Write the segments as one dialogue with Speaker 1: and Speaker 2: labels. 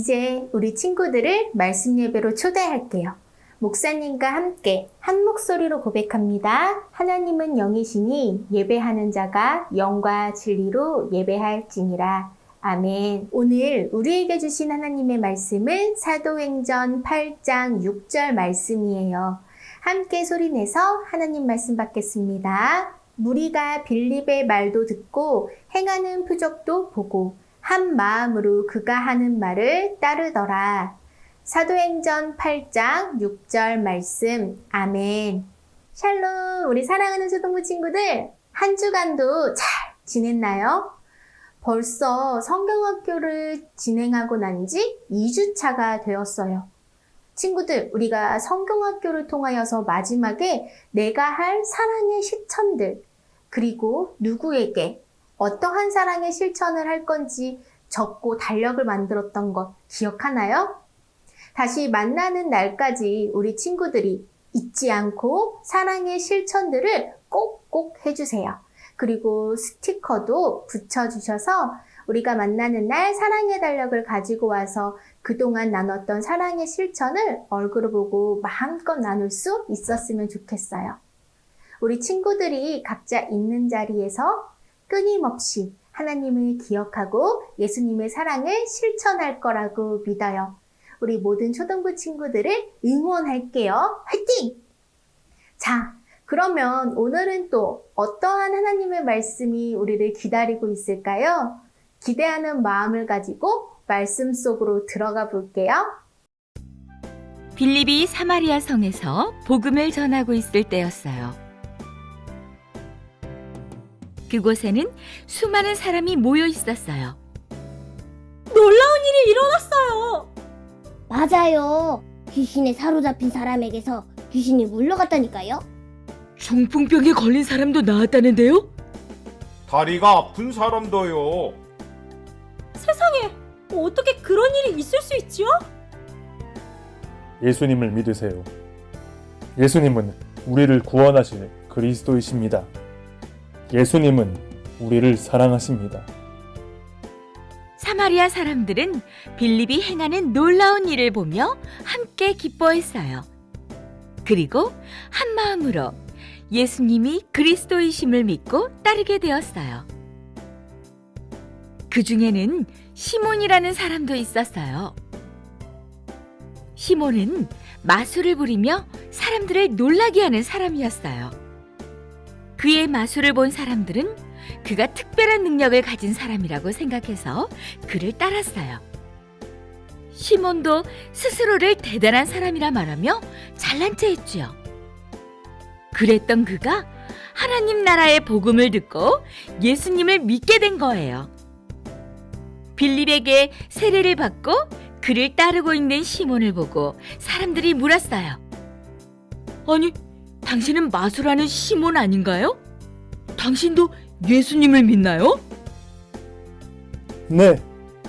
Speaker 1: 이제 우리 친구들을 말씀 예배로 초대할게요. 목사님과 함께 한 목소리로 고백합니다. 하나님은 영이시니 예배하는 자가 영과 진리로 예배할지니라. 아멘. 오늘 우리에게 주신 하나님의 말씀은 사도행전 8장 6절 말씀이에요. 함께 소리내서 하나님 말씀 받겠습니다. 무리가 빌립의 말도 듣고 행하는 표적도 보고 한 마음으로 그가 하는 말을 따르더라. 사도행전 8장 6절 말씀. 아멘. 샬롬, 우리 사랑하는 초등부 친구들. 한 주간도 잘 지냈나요? 벌써 성경학교를 진행하고 난 지 2주차가 되었어요. 친구들, 우리가 성경학교를 통하여서 마지막에 내가 할 사랑의 실천들, 그리고 누구에게 어떠한 사랑의 실천을 할 건지 적고 달력을 만들었던 것 기억하나요? 다시 만나는 날까지 우리 친구들이 잊지 않고 사랑의 실천들을 꼭꼭 해주세요. 그리고 스티커도 붙여주셔서 우리가 만나는 날 사랑의 달력을 가지고 와서 그동안 나눴던 사랑의 실천을 얼굴을 보고 마음껏 나눌 수 있었으면 좋겠어요. 우리 친구들이 각자 있는 자리에서 끊임없이 하나님을 기억하고 예수님의 사랑을 실천할 거라고 믿어요. 우리 모든 초등부 친구들을 응원할게요. 화이팅! 자, 그러면 오늘은 또 어떠한 하나님의 말씀이 우리를 기다리고 있을까요? 기대하는 마음을 가지고 말씀 속으로 들어가 볼게요.
Speaker 2: 빌립이 사마리아 성에서 복음을 전하고 있을 때였어요. 그곳에는 수많은 사람이 모여 있었어요.
Speaker 3: 놀라운 일이 일어났어요.
Speaker 4: 맞아요. 귀신에 사로잡힌 사람에게서 귀신이 물러갔다니까요.
Speaker 2: 중풍병에 걸린 사람도 나왔다는데요?
Speaker 5: 다리가 아픈 사람도요.
Speaker 3: 세상에 어떻게 그런 일이 있을 수 있지요?
Speaker 6: 예수님을 믿으세요. 예수님은 우리를 구원하실 그리스도이십니다. 예수님은 우리를 사랑하십니다.
Speaker 2: 사마리아 사람들은 빌립이 행하는 놀라운 일을 보며 함께 기뻐했어요. 그리고 한 마음으로 예수님이 그리스도이심을 믿고 따르게 되었어요. 그 중에는 시몬이라는 사람도 있었어요. 시몬은 마술을 부리며 사람들을 놀라게 하는 사람이었어요. 그의 마술을 본 사람들은 그가 특별한 능력을 가진 사람이라고 생각해서 그를 따랐어요. 시몬도 스스로를 대단한 사람이라 말하며 잘난 체 했지요. 그랬던 그가 하나님 나라의 복음을 듣고 예수님을 믿게 된 거예요. 빌립에게 세례를 받고 그를 따르고 있는 시몬을 보고 사람들이 물었어요. 아니, 당신은 마술하는 시몬 아닌가요? 당신도 예수님을 믿나요?
Speaker 6: 네,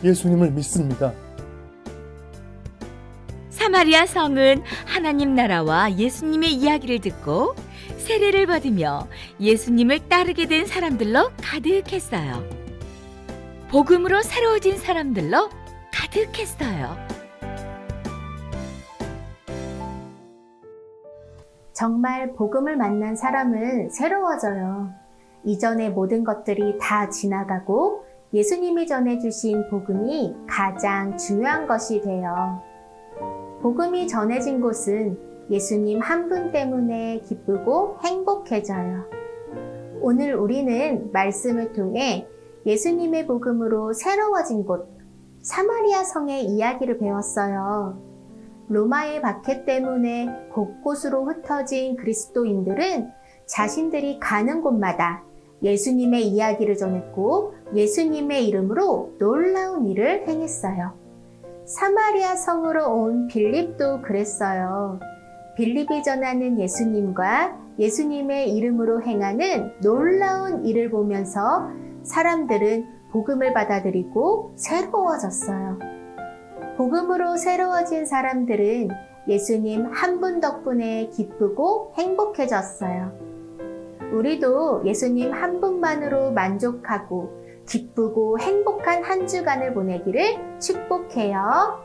Speaker 6: 예수님을 믿습니다.
Speaker 2: 사마리아 성은 하나님 나라와 예수님의 이야기를 듣고 세례를 받으며 예수님을 따르게 된 사람들로 가득했어요. 복음으로 새로워진 사람들로 가득했어요.
Speaker 1: 정말 복음을 만난 사람은 새로워져요. 이전의 모든 것들이 다 지나가고 예수님이 전해주신 복음이 가장 중요한 것이 돼요. 복음이 전해진 곳은 예수님 한 분 때문에 기쁘고 행복해져요. 오늘 우리는 말씀을 통해 예수님의 복음으로 새로워진 곳, 사마리아 성의 이야기를 배웠어요. 로마의 박해 때문에 곳곳으로 흩어진 그리스도인들은 자신들이 가는 곳마다 예수님의 이야기를 전했고 예수님의 이름으로 놀라운 일을 행했어요. 사마리아 성으로 온 빌립도 그랬어요. 빌립이 전하는 예수님과 예수님의 이름으로 행하는 놀라운 일을 보면서 사람들은 복음을 받아들이고 새로워졌어요. 복음으로 새로워진 사람들은 예수님 한 분 덕분에 기쁘고 행복해졌어요. 우리도 예수님 한 분만으로 만족하고 기쁘고 행복한 한 주간을 보내기를 축복해요.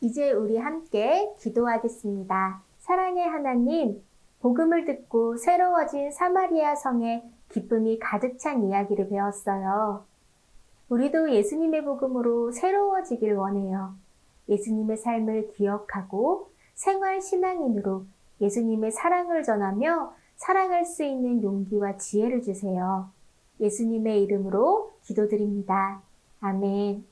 Speaker 1: 이제 우리 함께 기도하겠습니다. 사랑의 하나님, 복음을 듣고 새로워진 사마리아 성에 기쁨이 가득 찬 이야기를 배웠어요. 우리도 예수님의 복음으로 새로워지길 원해요. 예수님의 삶을 기억하고 생활 신앙인으로 예수님의 사랑을 전하며 사랑할 수 있는 용기와 지혜를 주세요. 예수님의 이름으로 기도드립니다. 아멘.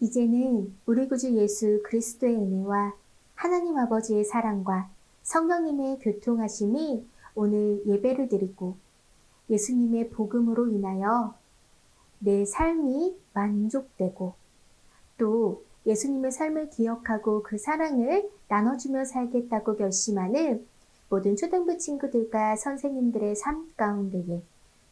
Speaker 1: 이제는 우리 구주 예수 그리스도의 은혜와 하나님 아버지의 사랑과 성령님의 교통하심이 오늘 예배를 드리고 예수님의 복음으로 인하여 내 삶이 만족되고 또 예수님의 삶을 기억하고 그 사랑을 나눠주며 살겠다고 결심하는 모든 초등부 친구들과 선생님들의 삶 가운데에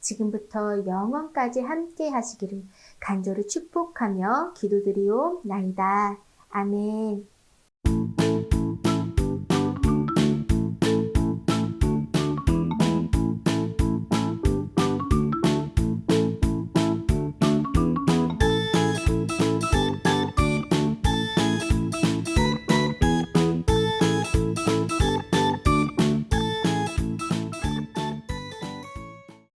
Speaker 1: 지금부터 영원까지 함께 하시기를 간절히 축복하며 기도드리옵나이다. 아멘.